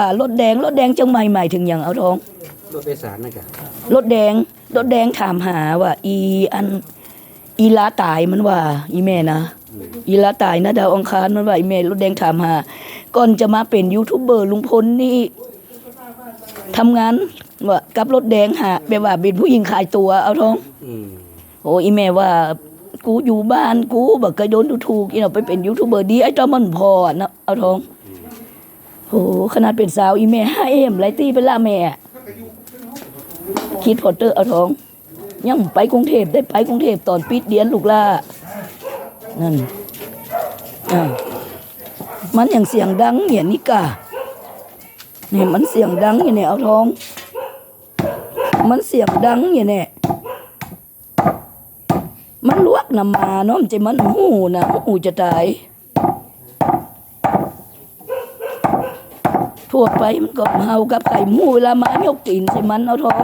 อ่ารถแดงรถแดงจังใหม่หมายถึงอย่างเอาทองรถโดยสารนะจ๊ะรถแดงรถแดงถามหาว่า อีอัน อีลาตายมันว่า อีแม่นะอีลาตายนะดาวอังคารมันว่าอีแม่รถแดงถามหาก่อนจะมาเป็นยูทูบเบอร์ลุงพลนี่ทำงานว่ากับรถแดงหาแบบว่าเป็นผู้หญิงขายตัวเอาทองอืมโอ้อีแม่ว่า กูอยู่บ้านกูแบบเคยโดนดูถูกอีเนาะไปเป็นยูทูบเบอร์ดีไอ้เจ้ามันพอนะเอาทองโอ้ขนาดเป็นสาวอีแม่ห้าเอ็มไรตี้เป็นล่าแม่ คิดพอเตอร์เอาทองยังไปกรุงเทพได้ไปกรุงเทพตอนปิดเดียนลูกล่านั่นอ่ามันอย่างเสียงดังเนี่ยนิกาเนี่ยมันเสียงดังอย่างเนี่ยเอาทอง มันเสียงดังอย่างเนี่ยมันลวกน้ำมาเนาะมันจะมันหูนะหูจะตาย ทั่วไปมันก็เฮากับไก่หมูเวลามายกตีนใส่มันเอาท้อง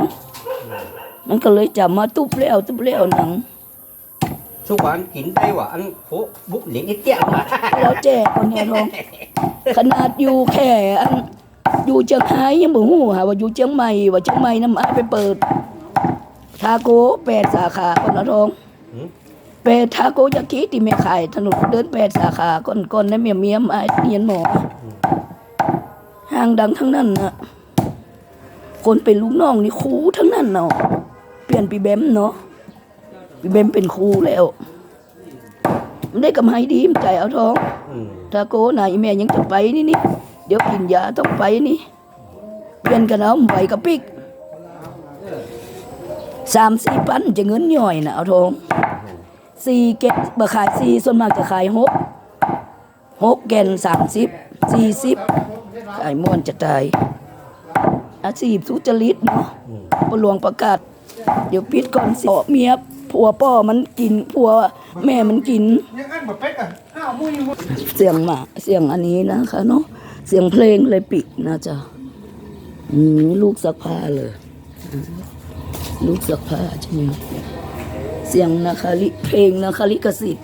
มันก็เลยจับมาตุบแล้วตุบแล้วหนังทุกวันกินได้ว่ะอันโหบุกเหลียงไอ้เตี้ยมาแล้วแจกคนเนี่ยท้องขนาดอยู่แค่อันอยู่เชียงรายยังบ่ฮู้หาว่าอยู่เชียงใหม่ว่าเชียงใหม่น้ำอ้ายไปเปิด ทาโก้แปดสาขาคนเอาท้องแปดทาโกยากิที่แม่ขายถนนเดินแปดสาขาก่อนก่อนนั้นเมียเมียมไอเรียนหมอางดังทั้งนั้นนะคนเป็นลูกน้องนี่ครูทั้งนั้นเนาะเปลี่ยนปีแบมเนาะปีแบมเป็นครูแล้วมันได้กำไรดีมนใจเอาทองอืมทาโกนายแม่ยังจะไปนี่นี่เดี๋ยวกินยาต้องไปนี่เปลี่ยนกันเอาไหวกับปิกสามสี่พันจะเงินย่อยนะเอาทองสี่แกนบะขายสี่ส่วนมากจะขายหกหกแกนสามสิบสี่สิบ ขายม่วนจะตาย อาชีพสุจริตเนาะปหลวงประกาศ เดี๋ยวปิดก่อนสิเมียผัวป้อมันกินผัวแม่มันกินยังอันแบบเป๊กอะห้าวมุ้ยมุ้ยเสียงหมาเสียงอันนี้นะคะเนาะเสียงเพลงเลยปิดนะจ๊ะอืมลูกซักผ้าเลยอืมลูกซักผ้าใช่ไหมเสียงนะคะลิเพลงนะคะลิกสิทธิ์